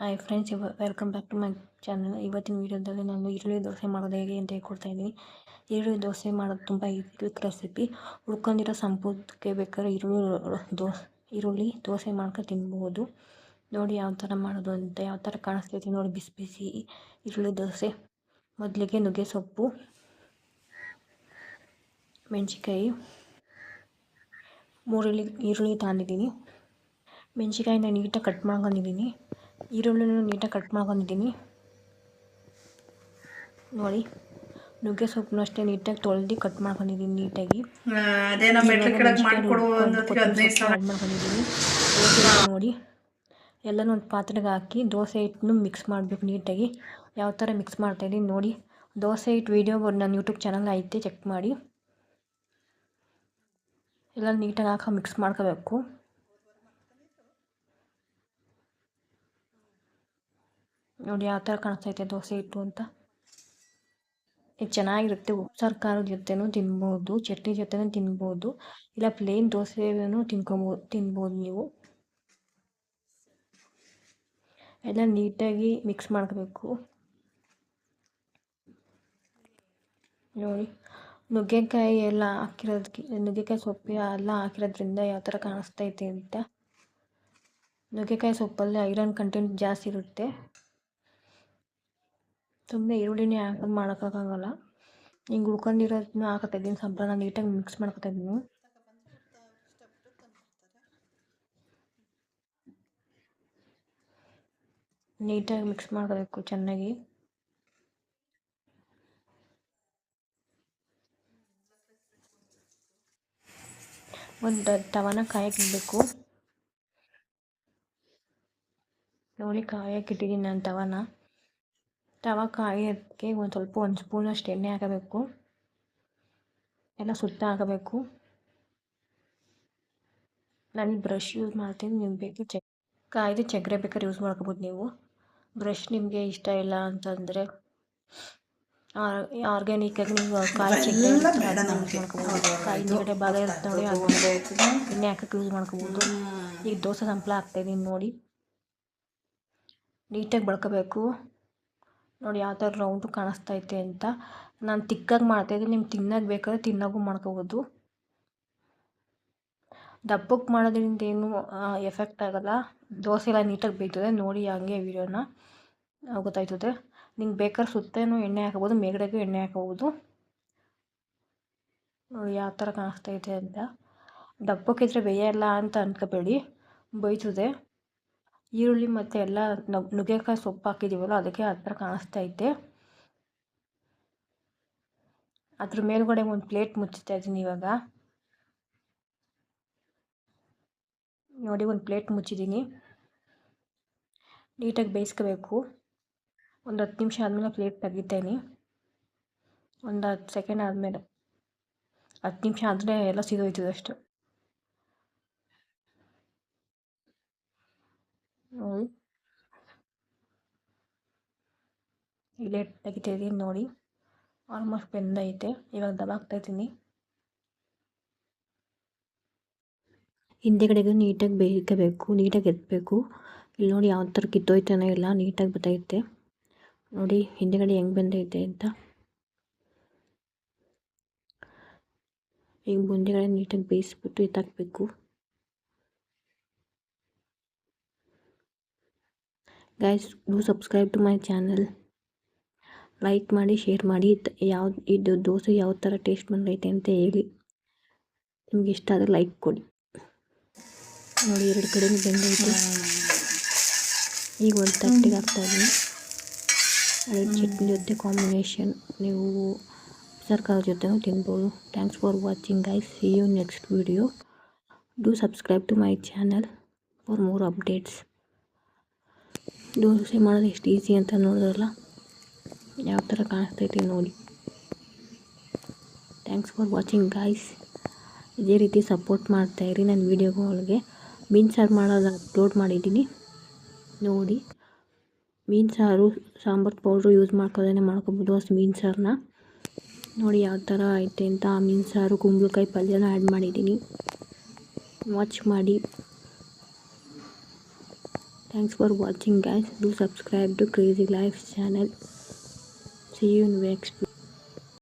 Hi friends ಇವ welcome back to my channel ಇವತ್ತಿನ ವೀಡಿಯೋದಲ್ಲಿ ನಾನು ಈರುಳ್ಳಿ ದೋಸೆ ಮಾಡೋದು ಹೇಗೆ ಅಂತ ಹೇಳ್ಕೊಡ್ತಾ ಇದ್ದೀನಿ. ಈರುಳ್ಳಿ ದೋಸೆ ಮಾಡೋದು ತುಂಬ ಈಸಿ ರೆಸಿಪಿ ಉಳ್ಕೊಂಡಿರೋ ಸಂಪುದಕ್ಕೆ ಬೇಕಾದ್ರೆ ಈರುಳ್ಳಿ ದೋ ಈರುಳ್ಳಿ ದೋಸೆ ಮಾಡ್ಕೊಂಡು ತಿನ್ಬೋದು. ನೋಡಿ ಯಾವ ಥರ ಮಾಡೋದು ಅಂತ, ಯಾವ ಥರ ಕಾಣಿಸ್ತೈತಿ ನೋಡಿ ಬಿಸಿ ಬಿಸಿ ಈರುಳ್ಳಿ ದೋಸೆ. ಮೊದಲಿಗೆ ನುಗ್ಗೆ ಸೊಪ್ಪು ಮೆಣಸಿಕಾಯಿ ಮೂರುಳ್ಳಿ ಈರುಳ್ಳಿ ತಗೊಂಡಿದ್ದೀನಿ. ಮೆಣಸಿಕಾಯಿನ ನೀಟಾಗಿ ಕಟ್ ಮಾಡ್ಕೊಂಡಿದ್ದೀನಿ. ಈರುಳ್ಳಿನೂ ನೀಟಾಗಿ ಕಟ್ ಮಾಡ್ಕೊಂಡಿದ್ದೀನಿ. ನೋಡಿ ನುಗ್ಗೆ ಸೊಪ್ಪನ್ನು ಅಷ್ಟೇ ನೀಟಾಗಿ ತೊಳೆದು ಕಟ್ ಮಾಡ್ಕೊಂಡಿದ್ದೀನಿ ನೀಟಾಗಿ. ಮಾಡ್ಕೊಂಡಿದ್ದೀನಿ. ನೋಡಿ ಎಲ್ಲನೂ ಒಂದು ಪಾತ್ರೆಗೆ ಹಾಕಿ ದೋಸೆ ಹಿಟ್ಟನ್ನು ಮಿಕ್ಸ್ ಮಾಡಬೇಕು ನೀಟಾಗಿ. ಯಾವ ಥರ ಮಿಕ್ಸ್ ಮಾಡ್ತಾಯಿದ್ದೀನಿ ನೋಡಿ ದೋಸೆ ಹಿಟ್ಟು ವೀಡಿಯೋ ನನ್ನ ಯೂಟ್ಯೂಬ್ ಚಾನಲ್ ಐತೆ ಚೆಕ್ ಮಾಡಿ. ಎಲ್ಲ ನೀಟಾಗಿ ಹಾಕಿ ಮಿಕ್ಸ್ ಮಾಡ್ಕೋಬೇಕು. ನೋಡಿ ಯಾವ ಥರ ಕಾಣಿಸ್ತೈತೆ ದೋಸೆ ಹಿಟ್ಟು ಅಂತ. ಇದು ಚೆನ್ನಾಗಿರುತ್ತೆ ಉಪ್ಸಾರು ಖಾರದ ಜೊತೆನೂ ತಿನ್ಬೋದು, ಚಟ್ನಿ ಜೊತೆನೂ ತಿನ್ಬೋದು, ಇಲ್ಲ ಪ್ಲೇನ್ ದೋಸೆನೂ ತಿನ್ಕೊಬೋದು ತಿನ್ಬೋದು ನೀವು. ಎಲ್ಲ ನೀಟಾಗಿ ಮಿಕ್ಸ್ ಮಾಡ್ಕೋಬೇಕು ನೋಡಿ, ನುಗ್ಗೆಕಾಯಿ ಎಲ್ಲ ಹಾಕಿರೋದಕ್ಕೆ ನುಗ್ಗೆಕಾಯಿ ಸೊಪ್ಪು ಎಲ್ಲ ಹಾಕಿರೋದ್ರಿಂದ ಯಾವ ಥರ ಕಾಣಿಸ್ತೈತೆ ಅಂತ. ನುಗ್ಗೆಕಾಯಿ ಸೊಪ್ಪಲ್ಲಿ ಐರನ್ ಕಂಟೆಂಟ್ ಜಾಸ್ತಿ ಇರುತ್ತೆ. ಸುಮ್ಮನೆ ಈರುಳ್ಳಿನೇ ಹಾಕೋದು ಮಾಡೋಕ್ಕಾಗಲ್ಲ ಹಿಂಗೆ ಉಳ್ಕೊಂಡಿರೋದನ್ನ ಇದ್ದೀನಿ. ಸಂಬಳ ನೀಟಾಗಿ ಮಿಕ್ಸ್ ಮಾಡ್ಕೊತಾ ಇದ್ದೀನಿ. ನೀಟಾಗಿ ಮಿಕ್ಸ್ ಮಾಡ್ಕೋಬೇಕು ಚೆನ್ನಾಗಿ. ಒಂದು ತವನ ಕಾಯಕ್ಕಿಡಬೇಕು ನೋಡಿ ಕಾಯಕ್ಕಿಟ್ಟಿದ್ದೀನಿ ನಾನು ತವನ. ತವ ಕಾಯೋದಕ್ಕೆ ಒಂದು ಸ್ವಲ್ಪ ಒಂದು ಸ್ಪೂನಷ್ಟು ಎಣ್ಣೆ ಹಾಕಬೇಕು. ಎಲ್ಲ ಸುತ್ತ ಹಾಕಬೇಕು. ನಾನು ಬ್ರಷ್ ಯೂಸ್ ಮಾಡ್ತೀನಿ ನಿಮ್ಗೆ ಬೇಕು ಚೆಕ್ ಕಾಯ್ದು ಚಕ್ರೆ ಬೇಕಾದ್ರೆ ಯೂಸ್ ಮಾಡ್ಕೋಬೋದು ನೀವು. ಬ್ರಷ್ ನಿಮಗೆ ಇಷ್ಟ ಇಲ್ಲ ಅಂತಂದರೆ ಆರ್ಗ್ಯಾನಿಕ್ಕಾಗಿ ನೀವು ಕಾಯಿ ಚಕ್ರೆ ಮಾಡ್ಕೋಬೋದು. ಕಾಯಿ ಚಕ್ರೆ ಭಾಗ ಇರುತ್ತೆ ನೋಡಿ ಎಣ್ಣೆ ಹಾಕಕ್ಕೆ ಯೂಸ್ ಮಾಡ್ಕೋಬೋದು. ಈಗ ದೋಸೆ ಸಂಪ್ಲ ಹಾಕ್ತಾಯಿದ್ದೀನಿ ನೋಡಿ. ನೀಟಾಗಿ ಬಳ್ಕೋಬೇಕು. ನೋಡಿ ಯಾವ ಥರ ರೌಂಡು ಕಾಣಿಸ್ತೈತೆ ಅಂತ. ನಾನು ತಿಕ್ಕಾಗಿ ಮಾಡ್ತಾಯಿದ್ದೆ ನಿಮ್ಗೆ ತಿನ್ನೋಕೆ ಬೇಕಾದ್ರೆ ತಿನ್ನೋಕ್ಕೂ ಮಾಡ್ಕೋಬೋದು. ದಪ್ಪಕ್ಕೆ ಮಾಡೋದ್ರಿಂದ ಏನು ಎಫೆಕ್ಟ್ ಆಗೋಲ್ಲ. ದೋಸೆ ಎಲ್ಲ ನೀಟಾಗಿ ಬೇಯ್ತದೆ. ನೋಡಿ ಹಂಗೆ ವೀಡಿಯೋನ ಗೊತ್ತಾಯ್ತದೆ. ನಿಂಗೆ ಬೇಕಾದ್ರೆ ಸುತ್ತೇನು ಎಣ್ಣೆ ಹಾಕೋಬೋದು ಮೇಗಡೆಗೂ ಎಣ್ಣೆ ಹಾಕೋಬೋದು. ನೋಡಿ ಯಾವ ಥರ ಕಾಣಿಸ್ತೈತೆ ಅಂತ. ದಪ್ಪಕ್ಕಿದ್ರೆ ಬೇಯಲ್ಲ ಅಂತ ಅನ್ಕೋಬೇಡಿ. ಬೇಯ್ತದೆ ಈರುಳ್ಳಿ ಮತ್ತು ಎಲ್ಲ ನುಗ್ಗೆಕಾಯಿ ಸೊಪ್ಪು ಹಾಕಿದ್ದೀವಲ್ಲ ಅದಕ್ಕೆ ಆ ಥರ ಕಾಣಿಸ್ತೈತೆ ಅದ್ರ ಮೇಲುಗಡೆ ಒಂದು ಪ್ಲೇಟ್ ಮುಚ್ಚುತ್ತಾ ಇದ್ದೀನಿ ಇವಾಗ. ನೋಡಿ ಒಂದು ಪ್ಲೇಟ್ ಮುಚ್ಚಿದ್ದೀನಿ ನೀಟಾಗಿ ಬೇಯಿಸ್ಕೋಬೇಕು. ಒಂದು ಹತ್ತು ನಿಮಿಷ ಆದಮೇಲೆ ಪ್ಲೇಟ್ ತೆಗಿತೇನೆ. ಒಂದು ಹತ್ತು ಸೆಕೆಂಡ್ ಆದಮೇಲೆ ಹತ್ತು ನಿಮಿಷ ಆದರೆ ಎಲ್ಲ ಸಿಗೋಯ್ತದೆ ಅಷ್ಟು. ನೋಡಿ. ಇಲ್ಲೇ ತೆಗಿತಾಯಿದ್ದೀನಿ ನೋಡಿ. ಆಲ್ಮೋಸ್ಟ್ ಬೆಂದೈತೆ ಇವಾಗ ದಬಾಕ್ತಾ ಇದ್ದೀನಿ. ಹಿಂದೆಗಡೆಗೂ ನೀಟಾಗಿ ಬೇಕಬೇಕು ನೀಟಾಗಿ ಎತ್ತಬೇಕು ಇಲ್ಲಿ ನೋಡಿ ಯಾವ ಥರ ಕಿತ್ತೋಯ್ತಾನೆ ಇಲ್ಲ ನೀಟಾಗಿ ಬತ್ತೈತೆ ನೋಡಿ, ಹಿಂದೆಗಡೆ ಹೆಂಗೆ ಬಂದೈತೆ ಅಂತ. ಈಗ ಮುಂದೆಗಡೆ ನೀಟಾಗಿ ಬೇಯಿಸ್ಬಿಟ್ಟು ಎತ್ತಾಕಬೇಕು guys do subscribe to my channel like ಮಾಡಿ ಶೇರ್ ಮಾಡಿ. ಯಾವ ಇದು ದೋಸೆ ಯಾವ ಥರ ಟೇಸ್ಟ್ ಬಂದೈತೆ ಅಂತ ಹೇಳಿ ನಿಮ್ಗೆ ಇಷ್ಟ ಆದರೆ ಲೈಕ್ ಕೊಡಿ. ನೋಡಿ, ಎರಡು ಕಡೆ ಬೆಂದೈತೆ. ಈಗ ಒಂದು ತಟ್ಟಿಗೆ ಹಾಕ್ತಾಯಿದ್ದೀನಿ ಅದ್ರ ಚಟ್ನಿ ಜೊತೆ ಕಾಂಬಿನೇಷನ್ ನೀವು ಸರ್ಕಾರ ಜೊತೆನೂ ತಿನ್ಬೋದು. Thanks for watching guys see you next video do subscribe to my channel for more updates dosa ಮಾಡೋದು ಎಷ್ಟು ಈಸಿ ಅಂತ ನೋಡಿದ್ರಲ್ಲ? ಯಾವ ಥರ ಕಾಣಿಸ್ತೈತಿ ನೋಡಿ. ಥ್ಯಾಂಕ್ಸ್ ಫಾರ್ ವಾಚಿಂಗ್ ಗಾಯ್ಸ್ ಇದೇ ರೀತಿ ಸಪೋರ್ಟ್ ಮಾಡ್ತಾಯಿರಿ ನನ್ನ ವೀಡಿಯೋಗಳಿಗೆ ಮೀನು ಸಾರು ಮಾಡೋದು ಅಪ್ಲೋಡ್ ಮಾಡಿದ್ದೀನಿ. ನೋಡಿ. ಮೀನು ಸಾರು, ಸಾಂಬಾರು ಪೌಡ್ರು ಯೂಸ್ ಮಾಡ್ಕೋದೇ ಮಾಡ್ಕೊಬೋದು ಅಷ್ಟು ಮೀನು ಸಾರನ್ನ ನೋಡಿ ಯಾವ ಥರ ಐತೆ ಅಂತ ಆ ಮೀನು ಸಾರು, ಕುಂಬಳಕಾಯಿ ಪಲ್ಯನ ಆ್ಯಡ್ ಮಾಡಿದ್ದೀನಿ. ವಾಚ್ ಮಾಡಿ. Thanks for watching guys. Do subscribe to Crazy Life channel. See you in the next video.